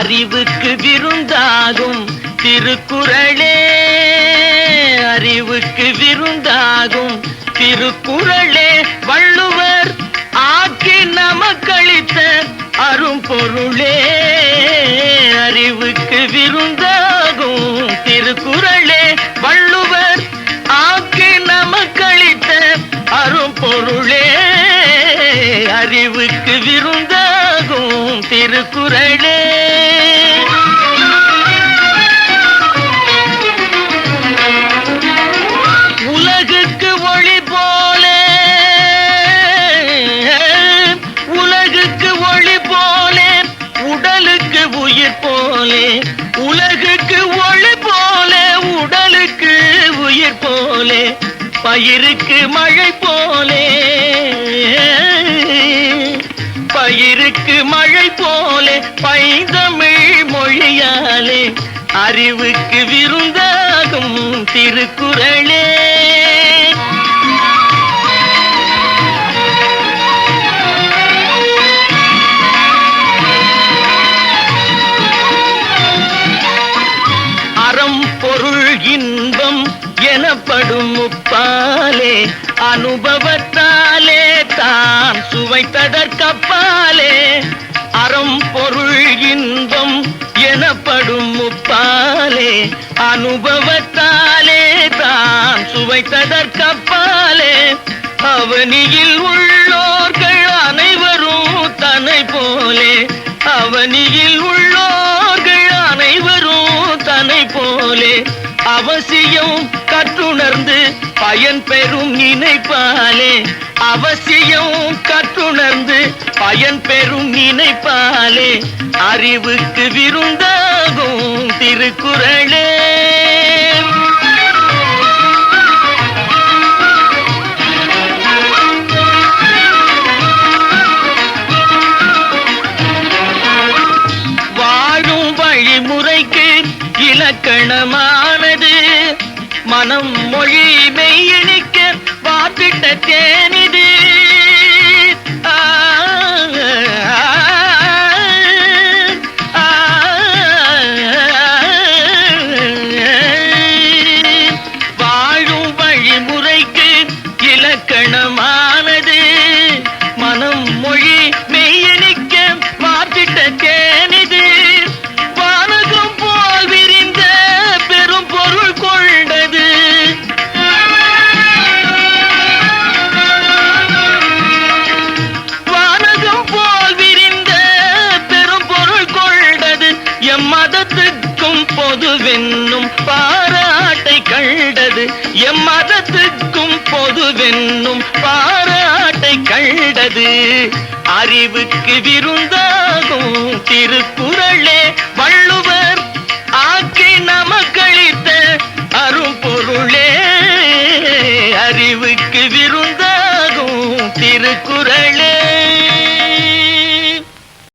அறிவுக்கு விருந்தாகும் திருக்குறளே. அறிவுக்கு விருந்தாகும் திருக்குறளே. வள்ளுவர் ஆக்கி நமக்களித்த அரும்பொருளே அறிவுக்கு விருந்தாகும் திருக்குறளே. வள்ளுவர் ஆக்கி நமக்களித்த அரும்பொருளே அறிவுக்கு விருந்தாகும் போலே உலகுக்கு ஒளி போலே உடலுக்கு உயிர் போலே பயிருக்கு மழை போலே. பயிருக்கு மழை போலே பைந்தமிழ் மொழியாலே அறிவுக்கு விருந்தாகும் திருக்குறளே. பொருள் இன்பம் எனப்படும் முப்பாலே அனுபவத்தாலே தான் சுவைத்ததற்கப்பாலே அறம் பொருள் இன்பம் எனப்படும் முப்பாலே அனுபவத்தாலே தான் சுவைத்ததற்கப்பாலே அவனியில் உள்ளோர்கள் அனைவரும் தன்னை போலே அவனியில் உள்ளோர் போலே அவசியம் கற்றுணர்ந்து பயன் பெறும் நினைப்பாலே. அவசியம் கற்றுணர்ந்து பயன் பெறும் நினைப்பாலே. அறிவுக்கு விருந்தாகும் திருக்குறளே. இலக்கணமானது மனம் மொழி மெய்யணிக்க வாத்திட்ட தேனி வென்னும் பாராட்டை கண்டது. அறிவுக்கு விருந்தாகும் திருக்குறளே வள்ளுவர். ஆக்கி நமக்களித்த அரும்பொருளே. அறிவுக்கு